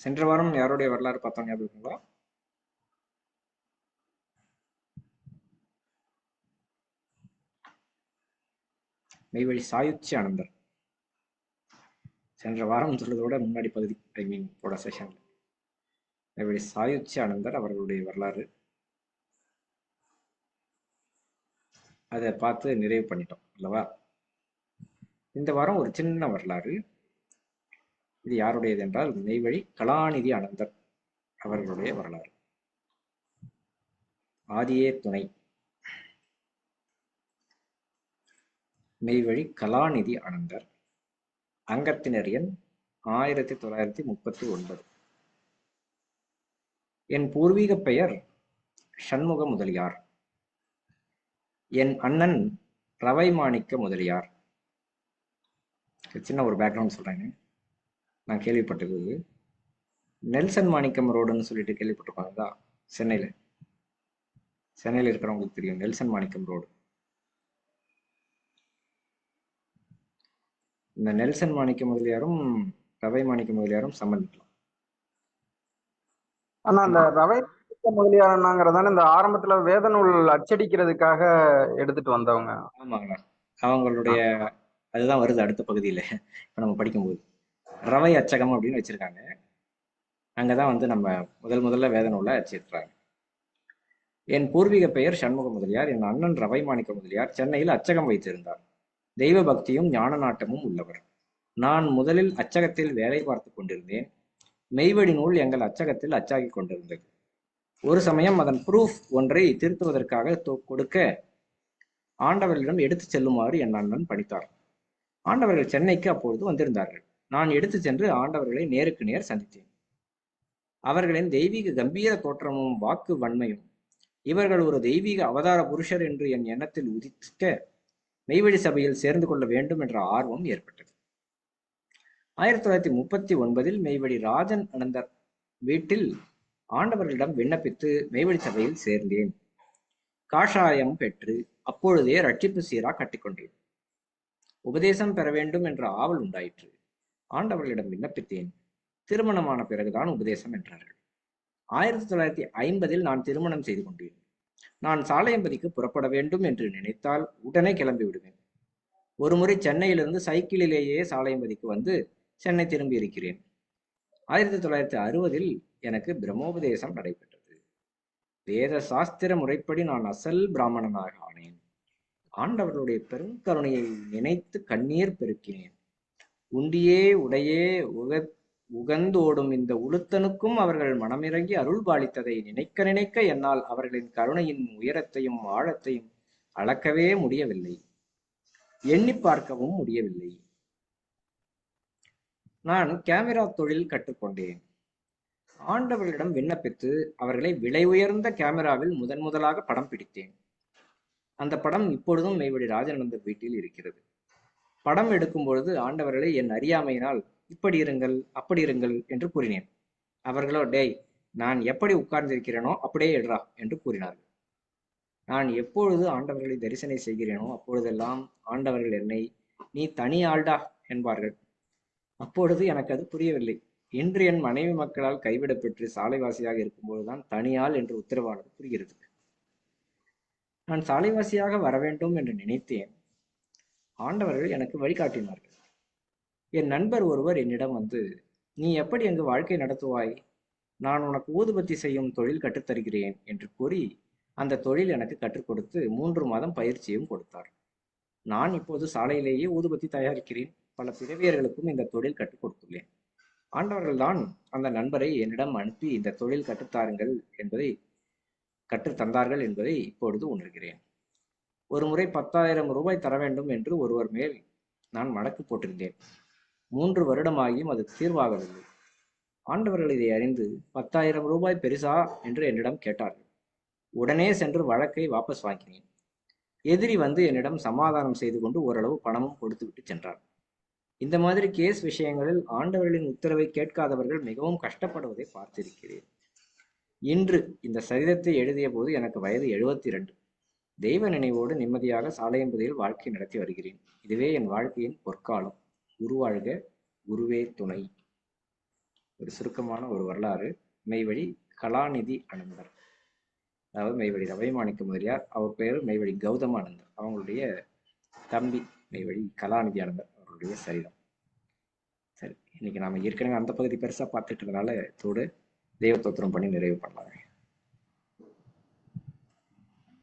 சென்ற வாரம் யாருடைய வரலாறு பார்த்தோம் ஞாபகங்களா மெய்வழி சாயுச்சி ஆனந்தர் சென்ற வாரம் சொல்றதை விட முன்னாடி பகுதி ஐ மீன் போட செஷன்ல மெய்வழி சாயுச்சி ஆனந்தர் அவர்களுடைய வரலாறு. அதை பார்த்து நிறைவு பண்ணிட்டோம் அல்லவா? இந்த வாரம் ஒரு சின்ன வரலாறு. இது யாருடையது என்றால் மெய்வழி கலாநிதி அனந்தர் அவர்களுடைய வரலாறு. ஆதியே துணை. மெய்வழி கலாநிதி அனந்தர் அங்கத்தினர் எண் ஆயிரத்தி தொள்ளாயிரத்தி முப்பத்தி ஒன்பது. என் பூர்வீக பெயர் சண்முக முதலியார். என் அண்ணன் ரவை மாணிக்க முதலியார் சின்ன ஒரு பேக்ரவுண்ட் சொல்றேங்க நான் கேள்விப்பட்டது நெல்சன் மாணிக்கம் ரோடுன்னு சொல்லிட்டு கேள்விப்பட்டிருப்பாங்க சென்னையில. சென்னையில் இருக்கிறவங்களுக்கு தெரியும். Nelson Manickam road. இந்த நெல்சன் மாணிக்க முதலியாரும் ரவை மாணிக்க முதலியாரும் சம்பந்திக்கலாம் ஆனா அந்த ரவை முதலியாரனாங்கிறதான இந்த ஆரம்பத்துல வேத நூல் அச்சடிக்கிறதுக்காக எடுத்துட்டு வந்தவங்க. ஆமாங்களா அவங்களுடைய அதுதான் வருது அடுத்த பகுதியில. இப்ப நம்ம படிக்கும்போது. ரவை அச்சகம் அப்படின்னு வச்சிருக்காங்க. அங்கதான் வந்து நம்ம முதல் முதல்ல வேத நூலை அச்சிருக்கிறாங்க என் பூர்வீக பெயர் சண்முக முதலியார் என் அண்ணன் ரவை மாணிக்க முதலியார் சென்னையில் அச்சகம் வைத்திருந்தார். தெய்வ பக்தியும் ஞான நாட்டமும் உள்ளவர். நான் முதலில் அச்சகத்தில் வேலை பார்த்து கொண்டிருந்தேன். மெய்வடி நூல் எங்கள் அச்சகத்தில் அச்சாகி கொண்டிருந்தது. ஒரு சமயம் அதன் ப்ரூஃப் ஒன்றை திருத்துவதற்காக தொ- கொடுக்க ஆண்டவர்களிடம் எடுத்துச் செல்லுமாறு என் அண்ணன் பணித்தார் ஆண்டவர்கள் சென்னைக்கு அப்பொழுது வந்திருந்தார்கள். நான் எடுத்துச் சென்று ஆண்டவர்களை நேருக்கு நேர் சந்தித்தேன். அவர்களின் தெய்வீக கம்பீர தோற்றமும் வாக்கு வன்மையும் இவர்கள் ஒரு தெய்வீக அவதார புருஷர் என்று என் எண்ணத்தில் உதிக்க மெய்வழி சபையில் சேர்ந்து கொள்ள வேண்டும் என்ற ஆர்வம் ஏற்பட்டது. ஆயிரத்தி தொள்ளாயிரத்தி முப்பத்தி ஒன்பதில் மெய்வழி ராஜன் அனந்தர் வீட்டில் ஆண்டவர்களிடம் விண்ணப்பித்து மெய்வழி சபையில் சேர்ந்தேன். காஷாயம் பெற்று அப்பொழுதே ரட்சிப்பு சீரா கட்டிக்கொண்டேன். உபதேசம் பெற வேண்டும் என்ற ஆவல் உண்டாயிற்று. ஆண்டவர்களிடம் விண்ணப்பித்தேன். திருமணமான பிறகுதான் உபதேசம் என்றார்கள். ஆயிரத்தி தொள்ளாயிரத்தி ஐம்பதில் நான் திருமணம் செய்து கொண்டேன். நான் சாலையம்பதிக்கு புறப்பட வேண்டும் என்று நினைத்தால் உடனே கிளம்பி விடுவேன். ஒருமுறை சென்னையிலிருந்து சைக்கிளிலேயே சாலையம்பதிக்கு வந்து சென்னை திரும்பி இருக்கிறேன். ஆயிரத்தி தொள்ளாயிரத்தி அறுபதில் எனக்கு பிரம்மோபதேசம் நடைபெற்றது. வேத சாஸ்திர முறைப்படி நான் அசல் பிராமணனாக ஆனேன். ஆண்டவர்களுடைய பெரும் கருணையை நினைத்து கண்ணீர் பெருக்கினேன். உண்டியே உடையே உக உகந்தோடும் இந்த உளுத்தனுக்கும் அவர்கள் மனமிறங்கி அருள் பாலித்ததை நினைக்க நினைக்க என்னால் அவர்களின் கருணையின் உயரத்தையும் ஆழத்தையும் அளக்கவே முடியவில்லை. எண்ணி பார்க்கவும் முடியவில்லை. நான் கேமரா தொழில் கற்றுக்கொண்டேன். ஆண்டவர்களிடம் விண்ணப்பித்து அவர்களை விலை உயர்ந்த கேமராவில் முதன் முதலாக படம் பிடித்தேன். அந்த படம் இப்பொழுதும் மெய்வழி ராஜானந்தர் வீட்டில் இருக்கிறது. படம் எடுக்கும் பொழுது ஆண்டவர்களை என் அறியாமையினால் இப்படி இருங்கள் அப்படி இருங்கள் என்று கூறினேன். அவர்களோ டேய் நான் எப்படி உட்கார்ந்திருக்கிறேனோ அப்படியே எடுறா என்று கூறினார்கள். நான் எப்பொழுது ஆண்டவர்களை தரிசனை செய்கிறேனோ அப்பொழுதெல்லாம் ஆண்டவர்கள் என்னை நீ தனி ஆள்டா என்பார்கள். அப்பொழுது எனக்கு அது புரியவில்லை. இன்று என் மனைவி மக்களால் கைவிடப்பெற்று சாலைவாசியாக இருக்கும்போதுதான் தனியால் என்று உத்தரவானது புரிகிறது. நான் சாலைவாசியாக வர வேண்டும் என்று நினைத்தேன். ஆண்டவர்கள் எனக்கு வழிகாட்டினார்கள். என் நண்பர் ஒருவர் என்னிடம் வந்து நீ எப்படி அங்கு வாழ்க்கை நடத்துவாய்? நான் உனக்கு ஊதுபத்தி செய்யும் தொழில் கற்றுத்தருகிறேன் என்று கூறி அந்த தொழில் எனக்கு கற்றுக் கொடுத்து மூன்று மாதம் பயிற்சியும் கொடுத்தார். நான் இப்போது சாலையிலேயே ஊதுபத்தி தயாரிக்கிறேன். பல பிறவியர்களுக்கும் இந்த தொழில் கற்றுக் கொடுத்துள்ளேன். ஆண்டவர்கள்தான் அந்த நண்பரை என்னிடம் அனுப்பி இந்த தொழில் கற்றுத்தாருங்கள் என்பதை கற்றுத் தந்தார்கள் என்பதை இப்பொழுது உணர்கிறேன். ஒரு முறை பத்தாயிரம் ரூபாய் தர வேண்டும் என்று ஒருவர் மேல் நான் வழக்கு போட்டிருந்தேன். மூன்று வருடமாகியும் அது தீர்வாகவில்லை. ஆண்டவர்கள் இதை அறிந்து பத்தாயிரம் ரூபாய் பெரிசா என்று என்னிடம் கேட்டார்கள். உடனே சென்று வழக்கை வாபஸ் வாங்கினேன். எதிரி வந்து என்னிடம் சமாதானம் செய்து கொண்டு ஓரளவு பணமும் கொடுத்துவிட்டு சென்றார். இந்த மாதிரி கேஸ் விஷயங்களில் ஆண்டவர்களின் உத்தரவை கேட்காதவர்கள் மிகவும் கஷ்டப்படுவதை பார்த்திருக்கிறேன். இன்று இந்த சரிதத்தை எழுதிய போது எனக்கு வயது எழுபத்தி இரண்டு தெய்வ நினைவோடு நிம்மதியாக சாலையம்பதியில் வாழ்க்கை நடத்தி வருகிறேன். இதுவே என் வாழ்க்கையின் பொற்காலம். உருவாழ்க குருவே துணை. ஒரு சுருக்கமான ஒரு வரலாறு மெய்வழி கலாநிதி அனந்தர் அதாவது மெய்வழி ரவைமாணிக்க முதலியார் அவர் பேர் மெய்வழி கௌதம அனந்தர் அவங்களுடைய தம்பி மெய்வழி கலாநிதி அனந்தர் அவருடைய சரிதம் சரி இன்னைக்கு நாம ஏற்கனவே அந்த பகுதி பெருசா பார்த்துட்டு இருந்தனால தோடு தெய்வ தோத்திரம் பண்ணி நிறைவு பண்ணலாம்.